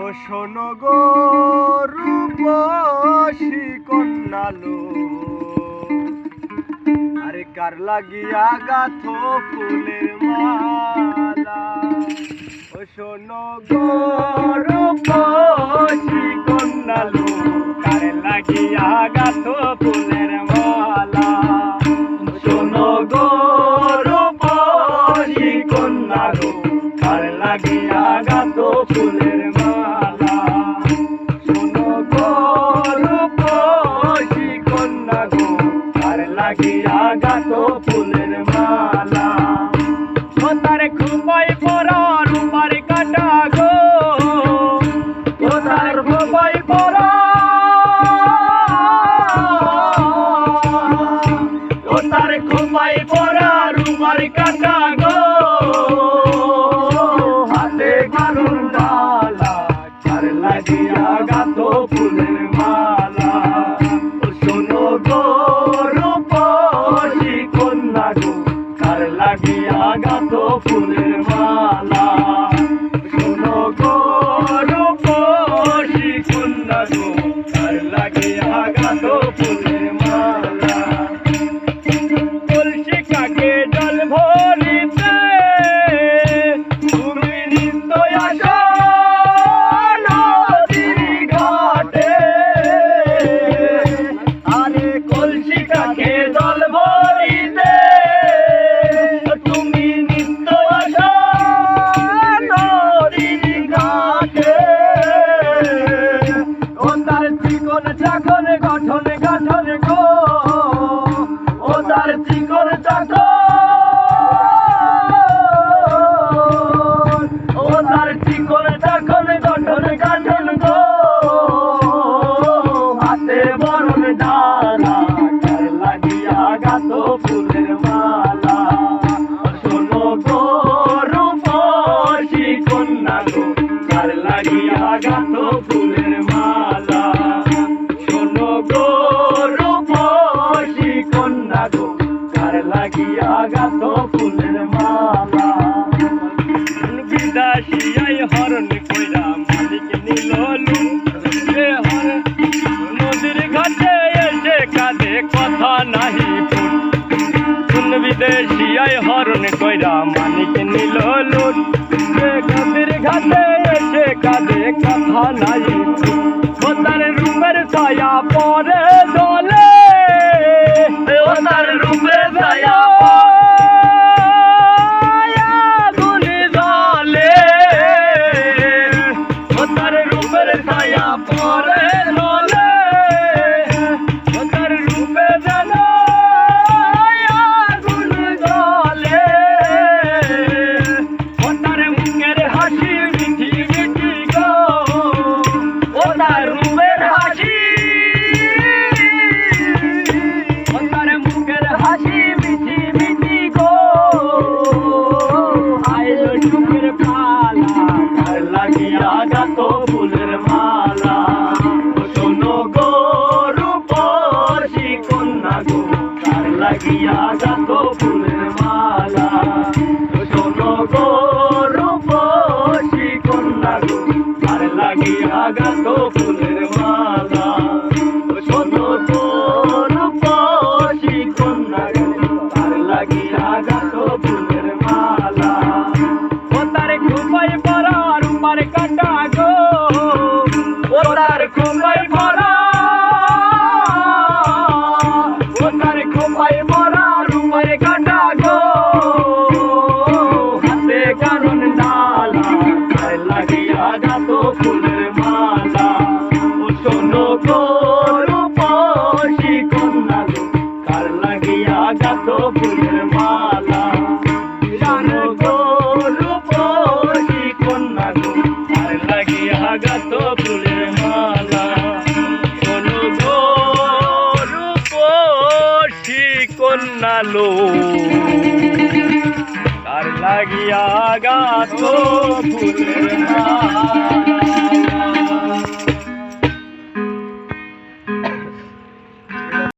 ও শোনো গো রূপসী কন্যালো। আরে কার লাগিয়া গাথো ফুলের মালা। ও শোনো গো রূপসী কন্যালো, কার লাগিয়া গাথো ফুলের মালা। শোনো গো রূপসী কন্যালো, কার লাগিয়া লাগিয়া গাথো ফুলের মালা। ও তার খুবাই পরা রূপার কাটা গো। ও তার খুবাই পরা ও তার খুবাই কাটা গো। হাতে কারুন ডালা কার লাগিয়া গাথো ফুলের মালা। মালা তার চিকন চাকন গঠন গঠন গো হাতে বরণ ডালা কার লাগিয়া গাতো ফুলের মালা? শোনো গো রূপসী কন্যা গো, কার লাগিয়া গাতো ফুলের মালা? শোনো গো রূপসী কন্যা গো, কার লাগিয়া গাতো ফুলের মালা? বিদাসিয়াই ঘাটে এসে কাঁদে কথা নাহি কোন বিদেশিয়াই হরণ কইরা মালিক নিল লুট। নদীর ঘাটে এসে কাঁদে কথা নাহি ও তার রূপের ছায়া পরে দলে ও তার রূপের ছায়া পরে দলে লাগিয়া গাত ফুলের মালা। শোনো গো রূপসী কন্যা গো লাগিয়া গাত ফুলের মালা। লাগিয়া ফুলের মালা। ও শোনো রূপসী কন্যা লাগিয়া গাত ফুলের মালা? শোনো রূপসী কন্যা লাগিয়া গাত ফুলের মালা? শোনো রূপসী কন্যা লাগিয়া গাছ ফুলের